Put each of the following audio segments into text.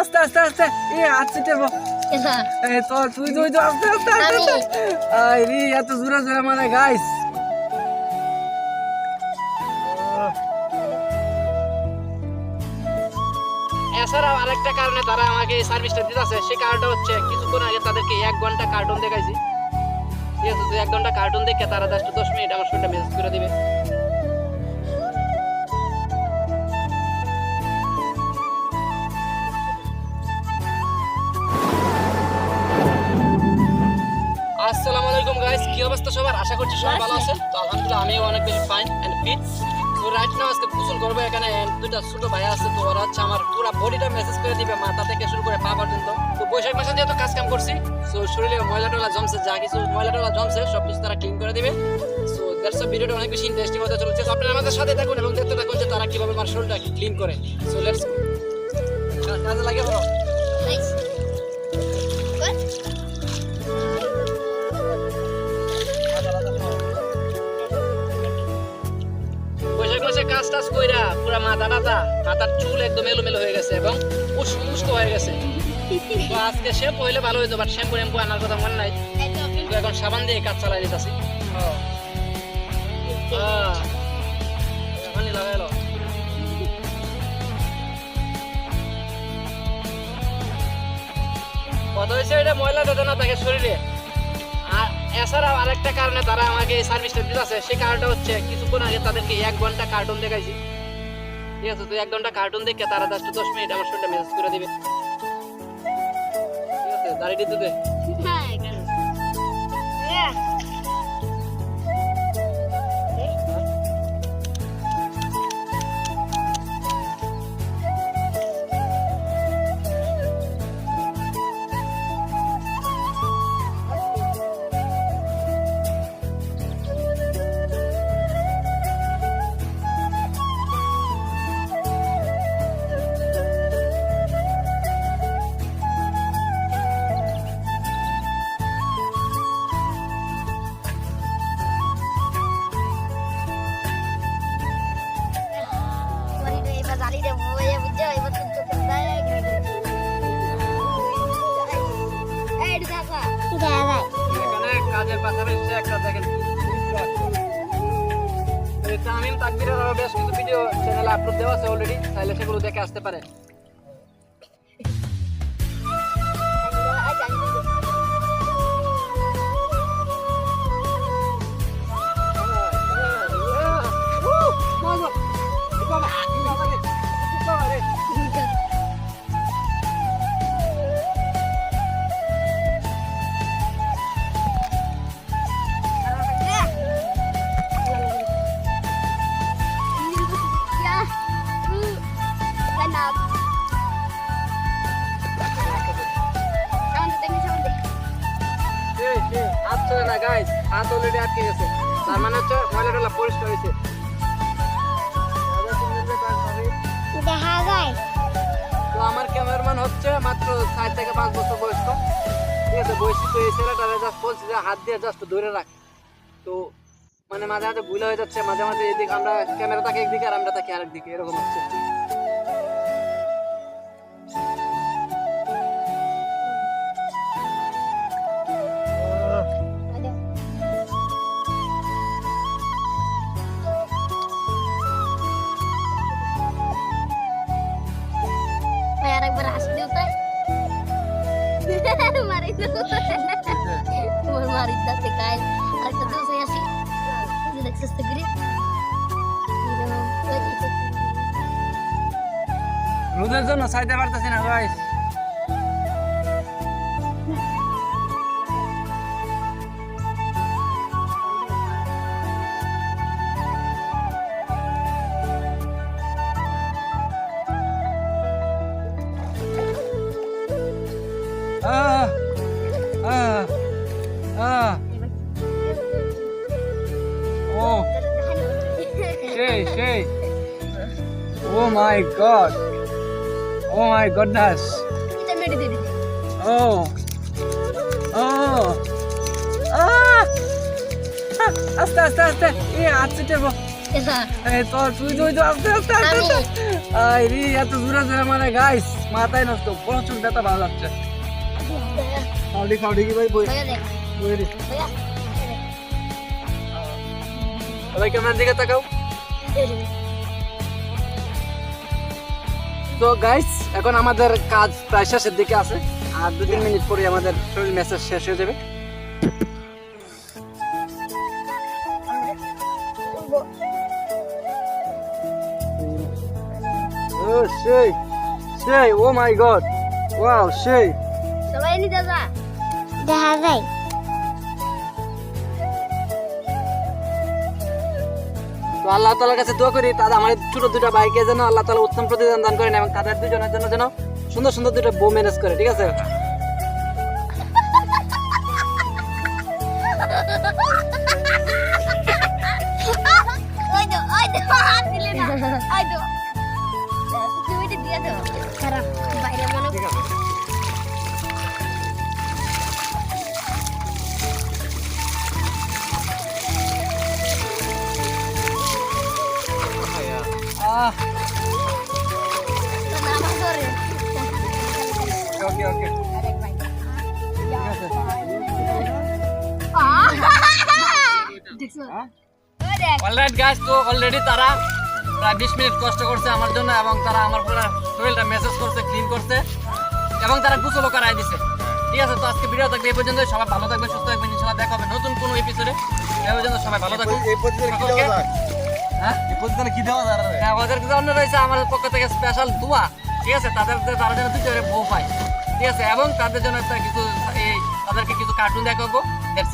আস্তে আস্তে আস্তে। এ আস্তে টেবো এ তো তুই তুই তো আস্তে আস্তে আস্তে আই রে এত জোরে জোরে মানে গাইস এছাড়াও আরেকটা কারণে তারা আমাকে এই সার্ভিসটা দিতেছে। সেই কারণটা হচ্ছে কিছুক্ষণ আগে তাদেরকে এক ঘণ্টা কার্টুন দেখাইছি। ঠিক আছে তো এক ঘণ্টা কার্টুন দেখে তারা জাস্ট দশ মিনিট আমার শরীরটা মেসেজ করে দিবে। কি অবস্থা সবার? আশা করছি সবাই ভালো আছেন তো আলহামদুলিল্লাহ আমিও অনেক বেশি ফাইন এন্ড ফিট তো রাইট নাও আজকে গোসল করব এখানে দুইটা ছোট ভাই আছে তো ওরা হচ্ছে আমার পুরো বডিটা মেসেজ করে দিবে মাথা থেকে শুরু করে পা পর্যন্ত। তো বৈশাখ মাসে যেহেতু কাজ কাম করছি তো শরীরে ময়লা টলা জমছে যা কিছু ময়লা টলা জমছে সব কিছু তারা ক্লিন করে দিবে। সো দ্যাটস ভিডিওটা অনেক বেশি ইন্টারেস্টিং হতে চলেছে। So আপনারা আমাদের সাথে থাকুন এবং দেখতে থাকুন যে তারা কীভাবে আমার শরীরটা ক্লিন করে। সো লেটস কাজে লাগে বলো? টাজ কইরা পুরা মাথা টাথা মাথার চুল একদম এলোমেলো হয়ে গেছে এবং উস্কো উস্কো হয়ে গেছে। তো আজকে শ্যাম্পু হইলে ভালো হইতো বাট শ্যাম্পু ট্যাম্পু আনার কথা মনে নাই। তো এখন সাবান দিয়ে কাজ চালাই দিতেছি এখনই লাগাইলো কত হয়েছে এটা ময়লা যাতে না থাকে শরীরে? এছাড়াও আরেকটা কারণে তারা আমাকে এই সার্ভিসটা দিতেছে সেই কারণটা হচ্ছে কিছুক্ষণ আগে তাদেরকে এক ঘণ্টা কার্টুন দেখাইছি। ঠিক আছে, তো এক ঘণ্টা কার্টুন দেখে তারা জাস্ট দশ মিনিট আমার সঙ্গে মেসেজ করে দিবে। ঠিক আছে, দাঁড়িয়ে দিতে এখানে। একটা তামিম তাকবিরের বেশ কিছু ভিডিও চ্যানেলে আপলোড দেওয়া আছে অলরেডি তাহলে সেগুলো দেখে আসতে পারেন। হাত অলরেডি আটকে গেছে। তার মানে হচ্ছে ময়লা পরিষ্কার হয়েছে। দেখা যায়। তো আমার ক্যামেরাম্যান হচ্ছে মাত্র চার থেকে পাঁচ বছর বয়স্ক। ঠিক আছে বয়সী তো এই ছেলেটারে জাস্ট বলছি যে হাত দিয়ে জাস্ট ধরে রাখ। তো মানে মাঝে মাঝে ভুল হয়ে যাচ্ছে মাঝে মাঝে এদিকে আমরা ক্যামেরা থাকে একদিকে আর আমরা থাকি আরেক দিকে এরকম হচ্ছে। মারি দাও তোমার মারি দাতে গাই আরেকটা দোষ হয়ে আসি যে দেখছিস তো গ্রিপ রোদের জন্য চাইতে পারতেছি না গাইস ah, ah. Oh, সেই সেই Oh my god. Oh my goodness. এটা মেরে দিয়ে দিবি Oh. Oh. Ah! Ah! আস্তে আস্তে আস্তে এ আস্তে টেবো আস্তে আস্তে আস্তে রে এত জোরে জোরে মানে গাইস মাথায় নষ্ট প্রচুর ব্যথা ভালো লাগছে খাওডি খাওডি কি ভাই বই বই রে সবাই ক্যামেরার দিকে তাকাও তো গাইস এখন আমাদের কাজ প্রায় শেষের দিকে আছে। আর দু তিন মিনিট পরে আমাদের শরীর মেসেজ শেষ হয়ে যাবে। ও সেই সেই ও মাই গড ওয়াও সেই। সবাই নি দাদা দেখা যায়। তো আল্লাহ তালার কাছে দোয়া করি তাদের আমার ছোট দুটা বাইকে যেন আল্লাহ তালা উত্তম প্রতিদান দান করেন এবং তাদের দুজনের জন্য যেন সুন্দর সুন্দর দুটো বউ ম্যানেজ করে ঠিক আছে? ওই তো ওকে ওকে আরেক ভাই ঠিক আছে দেখছ? ওই দেখ অলরাইট গাইস তো অলরেডি তারা প্রায় বিশ মিনিট কষ্ট করছে আমার জন্য এবং তারা আমার পুরো শরীরটা মেসেজ করছে ক্লিন করছে এবং তারা গুছলো করাই দিছে। ঠিক আছে তো আজকে ভিডিও থাকবে এই পর্যন্ত সবাই ভালো থাকবে সুস্থ থাকবেন ইনশাআল্লাহ দেখা হবে নতুন কোনো এপিসোডে এই পর্যন্ত সবাই ভালো থাকবে এই কি দেওয়া যায়? হ্যাঁ? যায়? হ্যাঁ ওদের জন্য রয়েছে? আমাদের পক্ষ থেকে স্পেশাল দোয়া। ঠিক আছে, তাদের তারা যেন দুজনে বউ পায়। ঠিক আছে, এবং তাদের জন্য একটা কিছু, এই, তাদেরকে কিছু কার্টুন দেখাবো ইট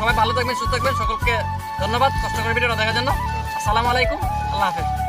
সবাই ভালো থাকবেন, সুস্থ থাকবেন, সকলকে ধন্যবাদ, কষ্ট করে ভিডিওটা দেখার জন্য। আসসালামু আলাইকুম, আল্লাহ হাফেজ।